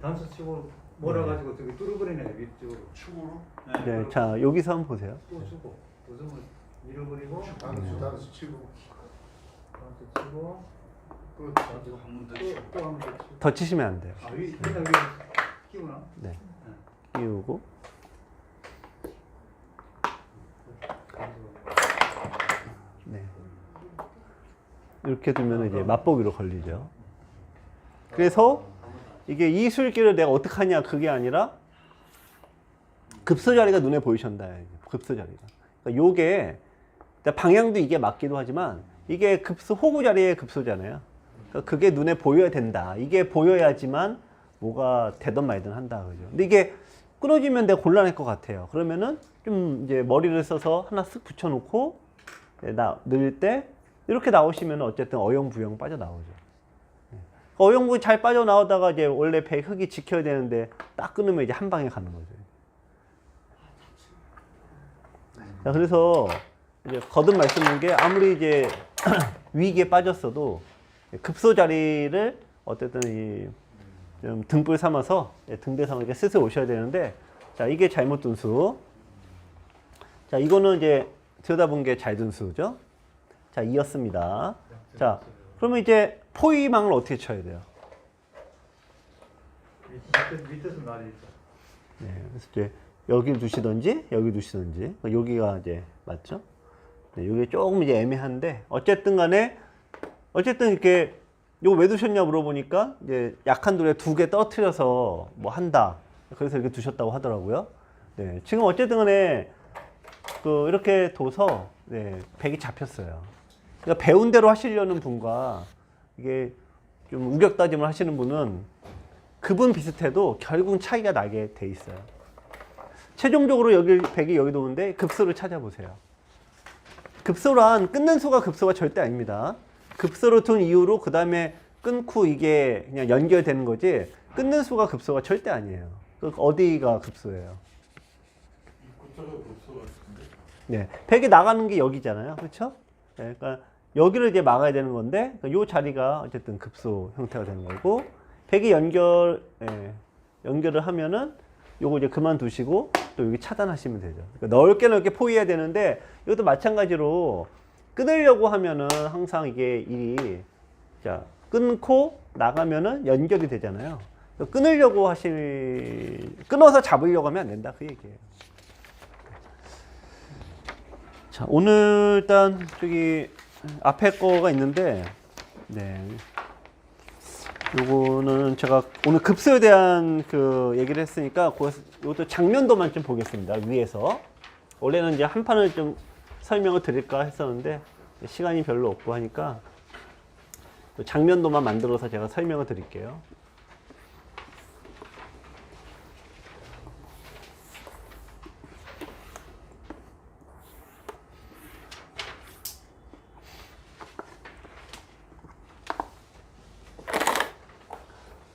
단수 치고 몰아가지고 저기 뚫어버리네 위쪽으로 축으로? 네, 자 여기서 한번 보세요. 또 주고 두 점을 밀어버리고 단수 단수 치고 단수 치고 또 단수 한번더 치고 또또한번 더 치고 더 치시면 안 돼요. 아 위, 그냥 위에 끼우나? 네. 끼우고 네. 이렇게 두면 이제 맛보기로 걸리죠. 그래서 이게 이 술기를 내가 어떻게 하냐 그게 아니라 급소 자리가 눈에 보이신다. 급소 자리가. 그러니까 요게 일단 방향도 이게 맞기도 하지만 이게 급소 호구 자리의 급소잖아요. 그러니까 그게 눈에 보여야 된다. 이게 보여야지만 뭐가 되든 말든 한다 그죠. 근데 이게 끊어지면 내가 곤란할 것 같아요. 그러면은 좀 이제 머리를 써서 하나 쓱 붙여놓고 네, 나 넣을 때 이렇게 나오시면 어쨌든 어영부영 빠져 나오죠. 어영부 잘 빠져 나오다가 이제 원래 배 흙이 지켜야 되는데 딱 끊으면 이제 한 방에 가는 거죠. 자, 그래서 이제 거듭 말씀드린 게 아무리 이제 위기에 빠졌어도 급소 자리를 어쨌든 이좀 등불 삼아서 예, 등대 삼아서 이렇게 스스 오셔야 되는데 자 이게 잘못 둔 수. 자 이거는 이제 들여다본 게 잘 둔 수죠. 자 이었습니다. 자 그러면 이제 포위망을 어떻게 쳐야 돼요? 밑에 밑에서 날이 네, 그래서 이제 여기 두시든지 여기 두시든지 여기가 이제 맞죠? 네, 여기 조금 이제 애매한데 어쨌든 간에 어쨌든 이렇게 이거 왜 두셨냐 물어보니까 이제 약한 돌에 두개 떠트려서 뭐 한다. 그래서 이렇게 두셨다고 하더라고요. 네, 지금 어쨌든 간에 그 이렇게 둬서 네, 백이 잡혔어요. 그러니까 배운 대로 하시려는 분과 이게 좀 우격다짐을 하시는 분은 그분 비슷해도 결국 차이가 나게 돼 있어요. 최종적으로 여기 백이 여기 도는데 급소를 찾아보세요. 급소란 끊는 수가 급소가 절대 아닙니다. 급소로 둔 이후로 그 다음에 끊고 이게 그냥 연결되는 거지 끊는 수가 급소가 절대 아니에요. 그 어디가 급소예요? 네, 백이 나가는 게 여기잖아요, 그렇죠? 네, 그러니까 여기를 이제 막아야 되는 건데 그러니까 요 자리가 어쨌든 급소 형태가 되는 거고 백이 연결 예, 연결을 하면은 요거 이제 그만두시고 또 여기 차단하시면 되죠. 그러니까 넓게 넓게 포위해야 되는데 이것도 마찬가지로 끊으려고 하면은 항상 이게 일이 자 끊고 나가면은 연결이 되잖아요. 그러니까 끊으려고 하실 끊어서 잡으려고 하면 안 된다 그 얘기예요. 자, 오늘 일단 저기 앞에 거가 있는데, 네. 요거는 제가 오늘 급소에 대한 그 얘기를 했으니까, 그, 이것도 장면도만 좀 보겠습니다. 위에서. 원래는 이제 한 판을 좀 설명을 드릴까 했었는데, 시간이 별로 없고 하니까, 그 장면도만 만들어서 제가 설명을 드릴게요.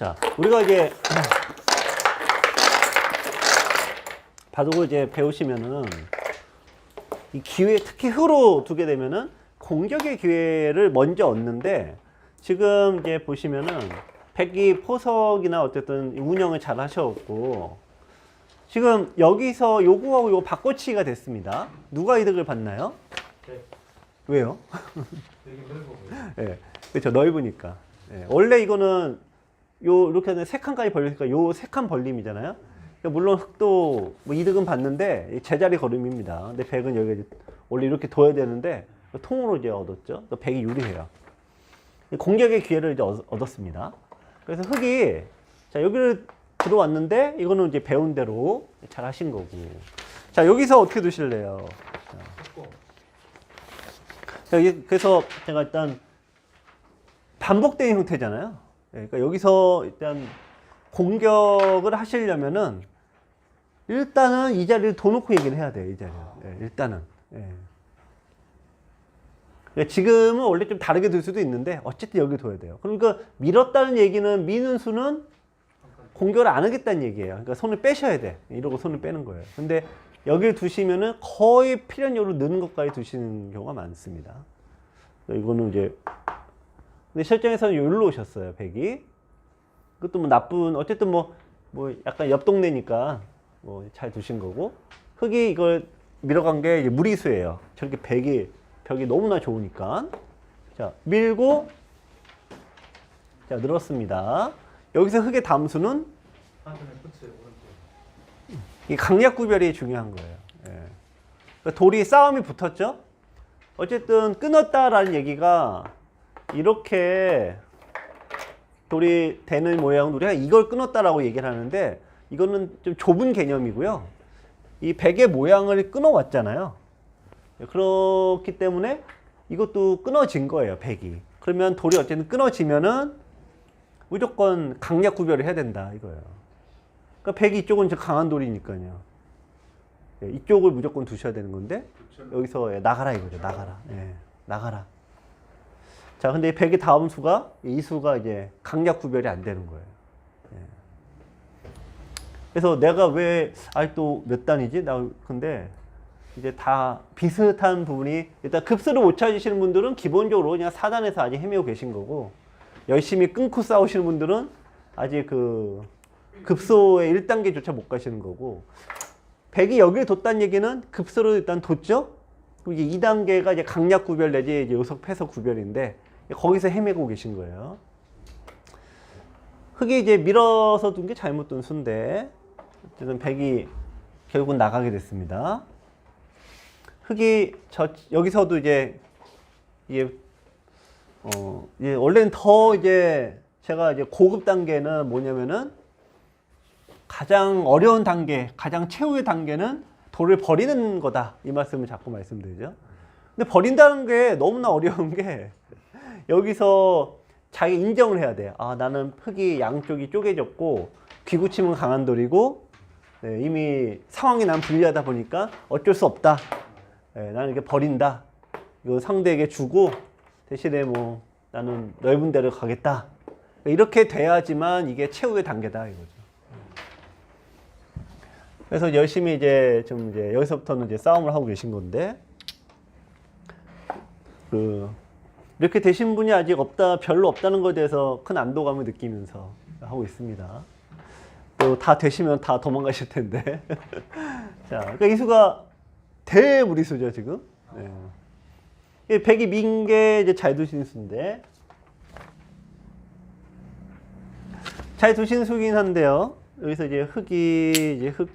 자, 우리가 이제 바둑을 이제 배우시면은 이 기회 특히 흐로 두게 되면은 공격의 기회를 먼저 얻는데 지금 이제 보시면은 백이 포석이나 어쨌든 운영을 잘 하셨고 지금 여기서 요거하고 요거 바꿔치기가 됐습니다. 누가 이득을 봤나요? 네. 왜요? 여기 넓어 보여 예, 그렇죠. 넓으니까. 예, 원래 이거는 요 이렇게 해서 세 칸까지 벌리니까 요 세 칸 벌림이잖아요. 그러니까 물론 흑도 뭐 이득은 받는데 이 제자리 걸음입니다. 근데 백은 여기 원래 이렇게 둬야 되는데 통으로 이제 얻었죠. 또 백이 유리해요. 공격의 기회를 이제 얻- 얻었습니다. 그래서 흑이 자 여기를 들어왔는데 이거는 이제 배운 대로 잘 하신 거고. 자 여기서 어떻게 두실래요? 여기 그래서 제가 일단 반복된 형태잖아요. 예, 그러니까 여기서 일단 공격을 하시려면은 일단은 이 자리를 둬 놓고 얘기를 해야 돼요. 이 자리. 예, 일단은. 예. 그러니까 지금은 원래 좀 다르게 둘 수도 있는데 어쨌든 여기 둬야 돼요. 그러니까 밀었다는 얘기는 미는 수는 공격을 안 하겠다는 얘기예요. 그러니까 손을 빼셔야 돼. 이러고 손을 빼는 거예요. 근데 여기를 두시면은 거의 필연적으로 느는 것까지 두시는 경우가 많습니다. 이거는 이제 근데 실전에서는 여기로 오셨어요, 백이. 그것도 뭐 나쁜 어쨌든 뭐 뭐 약간 옆 동네니까 뭐 잘 두신 거고 흙이 이걸 밀어간 게 무리수예요. 저렇게 벽이 벽이 너무나 좋으니까 자 밀고 자 늘었습니다. 여기서 흙의 담수는. 이 강약 구별이 중요한 거예요. 예. 그러니까 돌이 싸움이 붙었죠. 어쨌든 끊었다라는 얘기가 이렇게 돌이 되는 모양으로 우리가 이걸 끊었다라고 얘기를 하는데 이거는 좀 좁은 개념이고요. 이 백의 모양을 끊어왔잖아요. 그렇기 때문에 이것도 끊어진 거예요, 백이. 그러면 돌이 어쨌든 끊어지면은 무조건 강약 구별을 해야 된다 이거예요. 그러니까 백이 이쪽은 이제 강한 돌이니까요. 예, 이쪽을 무조건 두셔야 되는 건데 여기서 예, 나가라 이거죠. 나가라. 예, 나가라. 자, 근데 이 백의 다음 수가 이 수가 이제 강약 구별이 안 되는 거예요. 예. 그래서 내가 왜 아직도 몇 단이지? 나 근데 이제 다 비슷한 부분이 일단 급수를 못 찾으시는 분들은 기본적으로 그냥 4단에서 아직 헤매고 계신 거고 열심히 끊고 싸우시는 분들은 아직 그 급소의 1단계조차 못 가시는 거고 100이 여기를 뒀다는 얘기는 급소를 일단 뒀죠? 그럼 이제 2단계가 이제 강약 구별 내지 이제 요석 폐석 구별인데 거기서 헤매고 계신 거예요. 흙이 이제 밀어서 둔 게 잘못 둔 수인데 어쨌든 100이 결국은 나가게 됐습니다. 흙이 저 여기서도 이제 이게 어 이제 원래는 더 이제 제가 이제 고급 단계는 뭐냐면은 가장 어려운 단계, 가장 최후의 단계는 돌을 버리는 거다. 이 말씀을 자꾸 말씀드리죠. 근데 버린다는 게 너무나 어려운 게 여기서 자기 인정을 해야 돼요. 아, 나는 흙이 양쪽이 쪼개졌고 귀구침은 강한 돌이고 네, 이미 상황이 난 불리하다 보니까 어쩔 수 없다. 네, 나는 이렇게 버린다. 이거 상대에게 주고 대신에 뭐 나는 넓은 데를 가겠다. 이렇게 돼야지만 이게 최후의 단계다 이거죠. 그래서 열심히 이제 좀 이제 여기서부터는 이제 싸움을 하고 계신 건데 그 이렇게 되신 분이 아직 없다 별로 없다는 것에 대해서 큰 안도감을 느끼면서 하고 있습니다. 또 다 되시면 다 도망가실 텐데 자 그러니까 이 수가 대무리수죠 지금. 네. 이 백이 민게 이제 잘 두신 수인데 잘 두신 수긴 한데요. 여기서 이제 흙이 이제 흙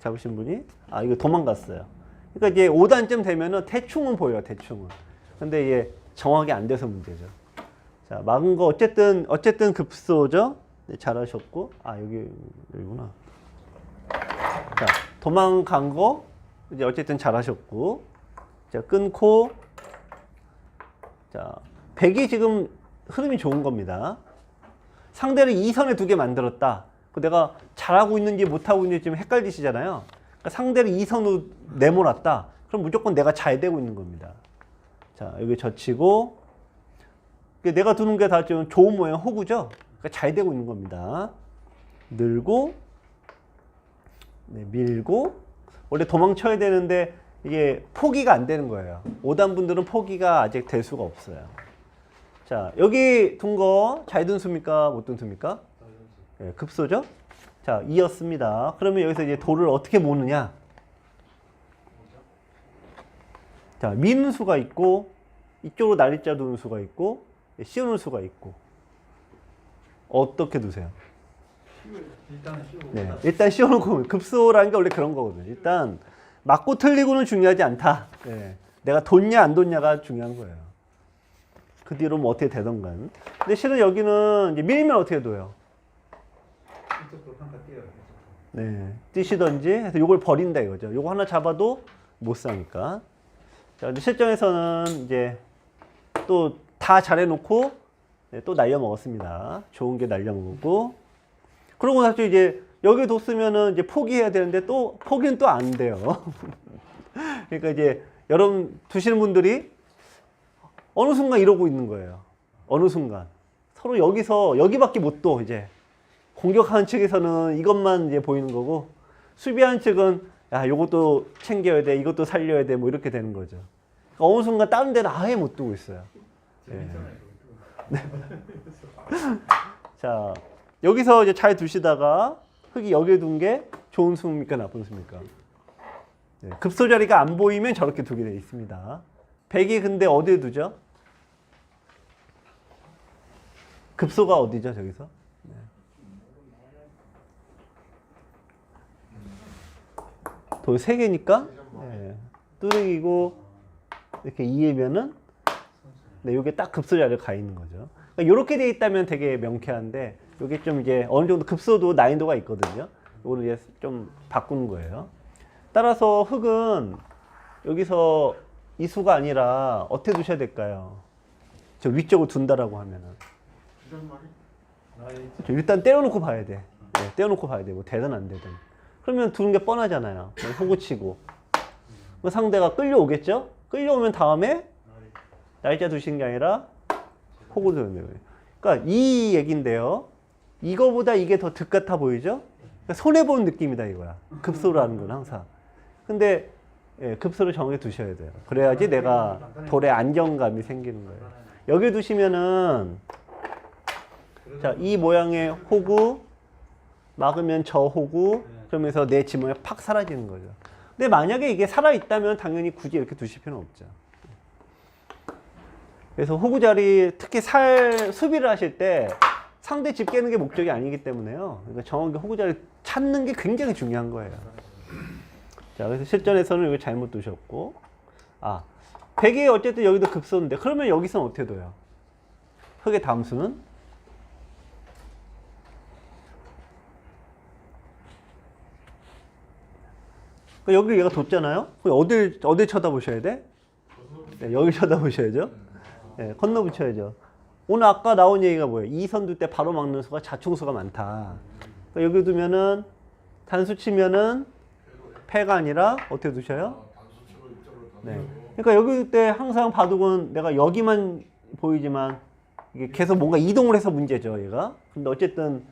잡으신 분이 아 이거 도망갔어요. 그러니까 이제 5단쯤 되면은 대충은 보여요. 대충은. 근데 이게 정확히 안 돼서 문제죠. 자 막은 거 어쨌든 어쨌든 급소죠. 네, 잘하셨고 아 여기 여기구나. 자 도망간 거 이제 어쨌든 잘하셨고 자 끊고 자 백이 지금 흐름이 좋은 겁니다. 상대를 이선에 두게 만들었다. 그 내가 잘하고 있는지 못하고 있는지 좀 헷갈리시잖아요. 그러니까 상대를 이선으로 내몰았다. 그럼 무조건 내가 잘 되고 있는 겁니다. 자, 여기 젖히고, 내가 두는 게 다 좀 좋은 모양 호구죠? 그러니까 잘 되고 있는 겁니다. 늘고, 네, 밀고, 원래 도망쳐야 되는데 이게 포기가 안 되는 거예요. 5단 분들은 포기가 아직 될 수가 없어요. 자, 여기 둔 거 잘 둔 수입니까? 못 둔 수입니까? 예, 급소죠? 자, 이었습니다. 그러면 여기서 이제 돌을 어떻게 모느냐? 자, 미는 수가 있고, 이쪽으로 날리자 두는 수가 있고, 예, 씌우는 수가 있고. 어떻게 두세요? 일단은 씌우고 네, 일단 씌워놓고 급소라는 게 원래 그런 거거든요. 일단 맞고 틀리고는 중요하지 않다. 예, 내가 뒀냐 안 뒀냐가 중요한 거예요. 그 뒤로 뭐 어떻게 되던 간. 근데 실은 여기는 밀면 어떻게 둬요? 네, 뛰시던지 해서 요걸 버린다 이거죠. 요거 하나 잡아도 못 사니까. 자, 근데 실전에서는 이제 또 다 잘해놓고 네, 또 날려 먹었습니다. 좋은 게 날려 먹고. 그러고 나서 이제 여기 뒀으면은 이제 포기해야 되는데 또 포기는 또 안 돼요. 그러니까 이제 여러분 두시는 분들이 어느 순간 이러고 있는 거예요. 어느 순간 서로 여기서 여기밖에 못 둬 이제 공격하는 측에서는 이것만 이제 보이는 거고 수비하는 측은 야 요것도 챙겨야 돼 이것도 살려야 돼 뭐 이렇게 되는 거죠. 그러니까 어느 순간 다른 데는 아예 못 두고 있어요. 재밌잖아요. 자 여기서 이제 잘 두시다가 흙이 여기에 둔 게 좋은 수입니까 나쁜 수입니까? 네, 급소 자리가 안 보이면 저렇게 두게 돼 있습니다. 100이 근데 어디에 두죠? 급소가 어디죠 저기서? 네. 돌 3개니까 네. 뚜레기고 이렇게 2이면은 네, 요게 딱 급소 자리에 가 있는 거죠. 그러니까 이렇게 돼 있다면 되게 명쾌한데 요게 좀 이제 어느 정도 급소도 난이도가 있거든요. 요거를 이제 좀 바꾸는 거예요. 따라서 흙은 여기서 이 수가 아니라 어떻게 두셔야 될까요? 저 위쪽으로 둔다라고 하면은 저 일단 떼어놓고 봐야 돼. 네, 떼어놓고 봐야 돼. 뭐 되든 안 되든. 그러면 두는 게 뻔하잖아요. 그냥 호구 치고. 그럼 상대가 끌려오겠죠? 끌려오면 다음에 날짜 두시는 게 아니라 호구 두는 거예요. 그러니까 이 얘긴데요. 이거보다 이게 더 득 같아 보이죠? 그러니까 손해보는 느낌이다 이거야. 급소라는 건 항상. 근데 예, 급소를 정해 두셔야 돼요. 그래야지 내가 돌에 안정감이 생기는 거예요. 여기 두시면은 자, 이 모양의 호구 막으면 저 호구 그러면서 내 지문이 팍 사라지는 거죠. 근데 만약에 이게 살아 있다면 당연히 굳이 이렇게 두실 필요는 없죠. 그래서 호구 자리 특히 살 수비를 하실 때 상대 집 깨는 게 목적이 아니기 때문에요. 그러니까 정확히 호구 자리 찾는 게 굉장히 중요한 거예요. 자, 그래서 실전에서는 이거 잘못 두셨고, 아, 백이 어쨌든 여기도 급소인데 그러면 여기서는 어떻게 둬요? 흙의 담수는 그러니까 여기 얘가 뒀잖아요. 그럼 어딜 어딜 쳐다보셔야 돼? 네, 여기 쳐다보셔야죠. 네, 건너 붙여야죠. 오늘 아까 나온 얘기가 뭐예요? 이 선두 때 바로 막는 수가 자충수가 많다. 그러니까 여기 두면은 단수 치면은 패가 아니라 어떻게 두셔요? 네. 그러니까 여기 때 항상 바둑은 내가 여기만 보이지만 이게 계속 뭔가 이동을 해서 문제죠, 얘가. 근데 어쨌든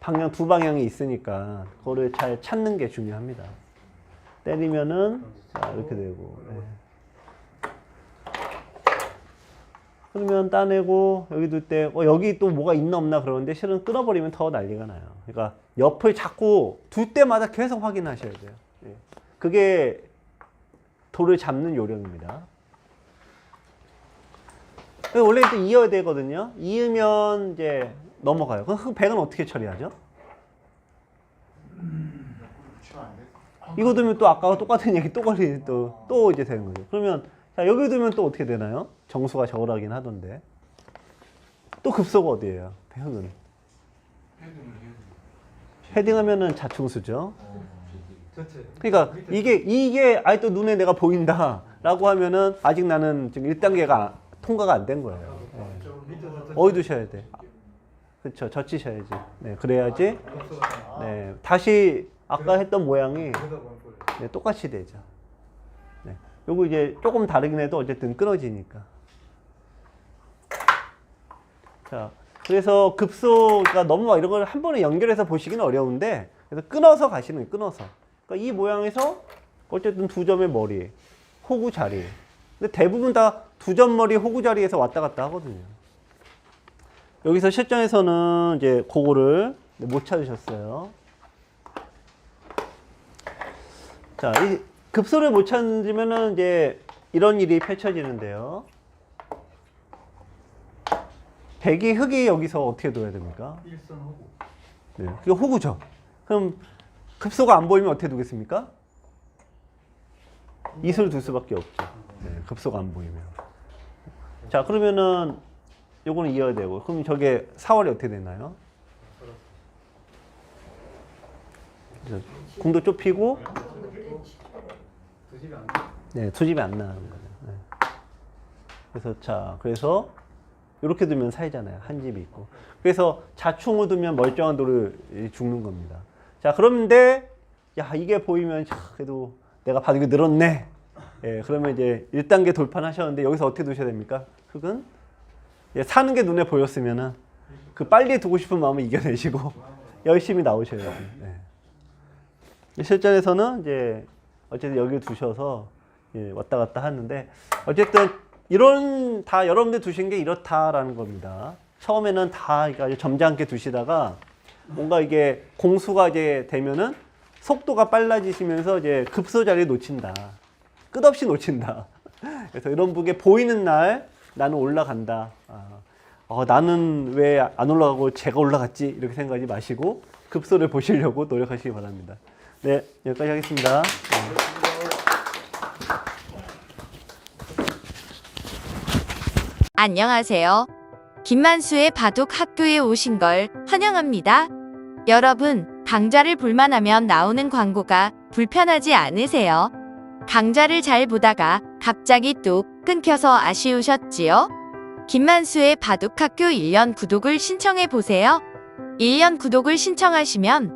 방향 두 방향이 있으니까 그거를 잘 찾는 게 중요합니다. 때리면은 자, 이렇게 되고. 네. 그러면 따내고 여기 둘 때 어, 여기 또 뭐가 있나 없나 그러는데 실은 끊어버리면 더 난리가 나요. 그러니까 옆을 자꾸 둘 때마다 계속 확인하셔야 돼요. 예. 그게 돌을 잡는 요령입니다. 그 원래 또 이어야 되거든요. 이으면 이제 넘어가요. 그럼 그 백은 어떻게 처리하죠? 치면 안 돼? 이거 두면 또 아까와 똑같은 얘기 또 걸리 또, 또 이제 되는 거죠. 그러면 자, 여기 두면 또 어떻게 되나요? 정수가 저울하긴 하던데. 또 급소가 어디예요? 백은. 헤딩하면은 자충수죠. 그러니까 이게 이게 아직도 눈에 내가 보인다라고 하면은 아직 나는 지금 1단계가 통과가 안 된 거예요. 예. 어디 두셔야 돼? 그렇죠. 젖히셔야지. 네, 그래야지 네, 다시 아까 했던 모양이. 네, 똑같이 되죠. 네. 요거 이제 조금 다르긴 해도 어쨌든 끊어지니까. 자, 그래서 급소가 너무 막 이런 걸 한 번에 연결해서 보시기는 어려운데, 그래서 끊어서 가시는 거예요, 끊어서. 그러니까 이 모양에서 어쨌든 두 점의 머리, 호구 자리. 근데 대부분 다 두 점 머리 호구 자리에서 왔다 갔다 하거든요. 여기서 실전에서는 이제 그거를 못 찾으셨어요. 자, 이 급소를 못 찾으면은 이제 이런 일이 펼쳐지는데요. 백이 흙이 여기서 어떻게 둬야 됩니까? 일선 호구 네, 그게 호구죠. 그럼 급소가 안 보이면 어떻게 두겠습니까? 이슬 둘 수밖에 없죠. 네, 급소가 안 보이면. 자, 그러면은 요거는 이어야 되고, 그럼 저게 4월이 어떻게 되나요? 그래서 궁도 좁히고, 네, 투집이 안 나가는 거죠. 네. 그래서 자, 그래서 이렇게 두면 사이잖아요. 한 집이 있고. 그래서 자충을 두면 멀쩡한 돌을 죽는 겁니다. 자, 그런데 야 이게 보이면 자, 그래도 내가 바둑이 늘었네. 예, 그러면 이제 1단계 돌판하셨는데 여기서 어떻게 두셔야 됩니까? 흙은 예, 사는 게 눈에 보였으면은 그 빨리 두고 싶은 마음을 이겨내시고 열심히 나오셔야 돼요. 네. 실전에서는 이제 어쨌든 여기 두셔서 예, 왔다 갔다 하는데 어쨌든 이런 다 여러분들 두신 게 이렇다라는 겁니다. 처음에는 다 그러니까 점잖게 두시다가 뭔가 이게 공수가 이제 되면은 속도가 빨라지시면서 이제 급소 자리 놓친다. 끝없이 놓친다. 그래서 이런 분께 보이는 날 나는 올라간다. 아, 어, 나는 왜 안 올라가고 제가 올라갔지? 이렇게 생각하지 마시고 급소를 보시려고 노력하시기 바랍니다. 네, 여기까지 하겠습니다. 안녕하세요. 김만수의 바둑 학교에 오신 걸 환영합니다. 여러분, 강좌를 볼만 하면 나오는 광고가 불편하지 않으세요? 강좌를 잘 보다가 갑자기 뚝 끊겨서 아쉬우셨지요? 김만수의 바둑 학교 1년 구독을 신청해 보세요. 1년 구독을 신청하시면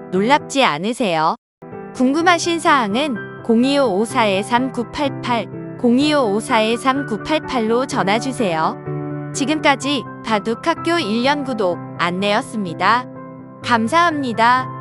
놀랍지 않으세요? 궁금하신 사항은 0255-4-3988 0255-4-3988로 전화주세요. 지금까지 바둑학교 1년 구독 안내였습니다. 감사합니다.